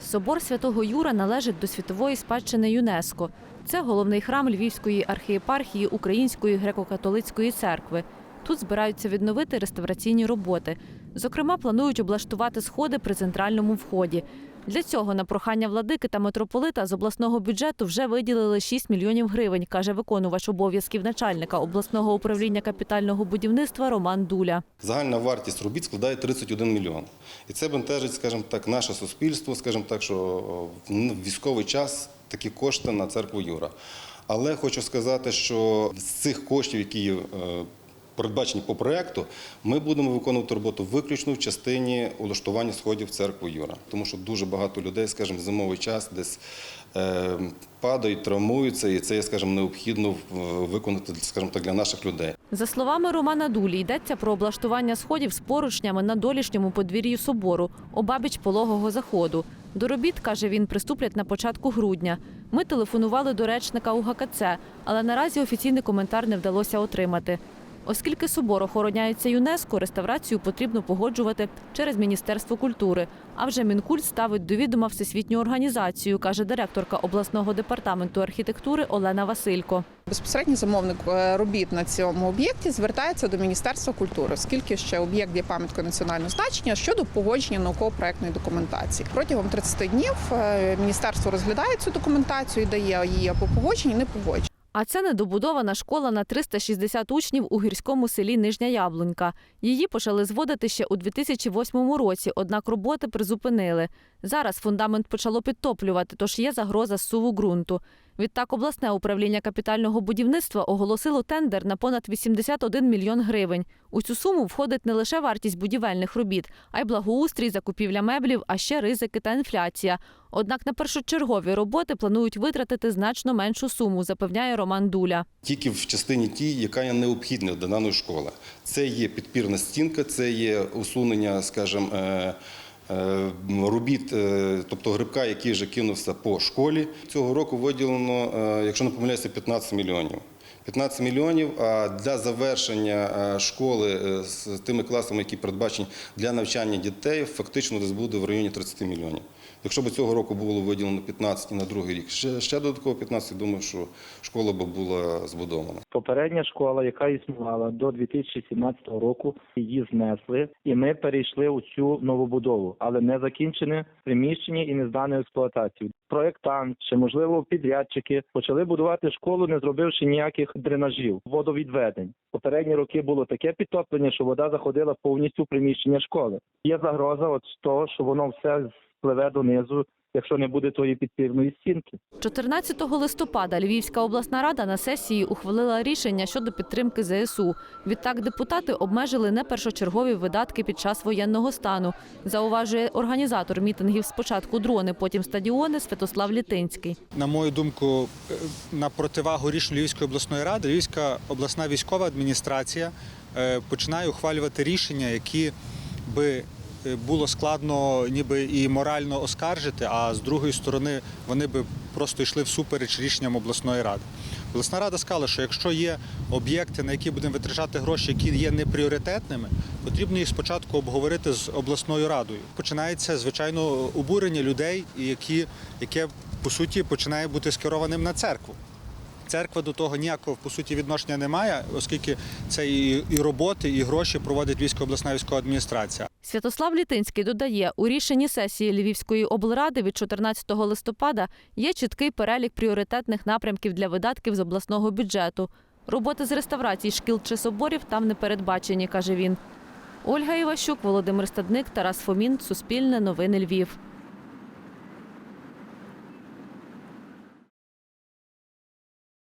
Собор святого Юра належить до світової спадщини ЮНЕСКО. Це головний храм Львівської архієпархії Української греко-католицької церкви. Тут збираються відновити реставраційні роботи. Зокрема, планують облаштувати сходи при центральному вході. Для цього на прохання владики та митрополита з обласного бюджету вже виділили 6 мільйонів гривень, каже виконувач обов'язків начальника обласного управління капітального будівництва Роман Дуля. Загальна вартість робіт складає 31 мільйон. І це бентежить, скажімо так, наше суспільство, скажімо так, що в військовий час такі кошти на церкву Юра. Але хочу сказати, що з цих коштів, які е, передбачені по проекту, ми будемо виконувати роботу виключно в частині улаштування сходів в церкву Юра. Тому що дуже багато людей, скажімо, зимовий час десь е, падають, травмуються, і це скажімо, необхідно виконати, скажімо так, для наших людей. За словами Романа Дулі, йдеться про облаштування сходів з поручнями на долішньому подвір'ї собору, обабіч пологого заходу. До робіт, каже він, приступлять на початку грудня. Ми телефонували до речника УГКЦ, але наразі офіційний коментар не вдалося отримати. Оскільки собор охороняється ЮНЕСКО, реставрацію потрібно погоджувати через Міністерство культури. А вже Мінкульт ставить до відома всесвітню організацію, каже директорка обласного департаменту архітектури Олена Василько. Безпосередній замовник е, робіт на цьому об'єкті звертається до Міністерства культури, оскільки ще об'єкт є пам'яткою національного значення щодо погодження науково-проектної документації. Протягом 30 днів е, міністерство розглядає цю документацію і дає її або погодження, не погодження. А це недобудована школа на 360 учнів у гірському селі Нижня Яблунька. Її почали зводити ще у 2008 році, однак роботи призупинили. Зараз фундамент почало підтоплювати, тож є загроза зсуву ґрунту. Відтак обласне управління капітального будівництва оголосило тендер на понад 81 мільйон гривень. У цю суму входить не лише вартість будівельних робіт, а й благоустрій, закупівля меблів, а ще ризики та інфляція. Однак на першочергові роботи планують витратити значно меншу суму, запевняє Роман Дуля. тільки в частині тій, яка є необхідна для даної школи. Це є підпірна стінка, це є усунення, скажімо, е, робіт, е, тобто грибка, який вже кинувся по школі. Цього року виділено, е, якщо не помиляюся, 15 мільйонів. 15 мільйонів, а для завершення е, школи е, з тими класами, які передбачені для навчання дітей, фактично десь буде в районі 30 мільйонів. Якщо б цього року було виділено 15 і на другий рік ще, ще додатково 15, думаю, що школа б була збудована. Попередня школа, яка існувала до 2017 року, її знесли, і ми перейшли у цю новобудову, але не закінчене приміщення і не здане експлуатацію. Проєктант чи можливо підрядчики почали будувати школу, не зробивши ніяких дренажів, водовідведень. Попередні роки було таке підтоплення, що вода заходила повністю в приміщення школи. Є загроза от того, що воно все спливе донизу, якщо не буде тої підпірної стінки. 14 листопада Львівська обласна рада на сесії ухвалила рішення щодо підтримки ЗСУ. Відтак депутати обмежили не першочергові видатки під час воєнного стану. Зауважує організатор мітингів спочатку дрони, потім стадіони Святослав Літинський. на мою думку, е, на противагу рішень Львівської обласної ради, Львівська обласна військова адміністрація е, починає ухвалювати рішення, які би було складно ніби і морально оскаржити, а з другої сторони вони би просто йшли всупереч рішенням обласної ради. Обласна рада сказала, що якщо є об'єкти, на які будемо витрачати гроші, які є непріоритетними, потрібно їх спочатку обговорити з обласною радою. Починається звичайно обурення людей, які, яке по суті починає бути скерованим на церкву. Церква до того ніякого по суті відношення не має, оскільки це і, роботи, і гроші проводить Львівська обласна військова адміністрація. Святослав Літинський додає, у рішенні сесії Львівської облради від 14 листопада є чіткий перелік пріоритетних напрямків для видатків з обласного бюджету. Роботи з реставрації шкіл чи соборів там не передбачені, каже він. Ольга Іващук, Володимир Стадник, Тарас Фомін, Суспільне, Новини Львів.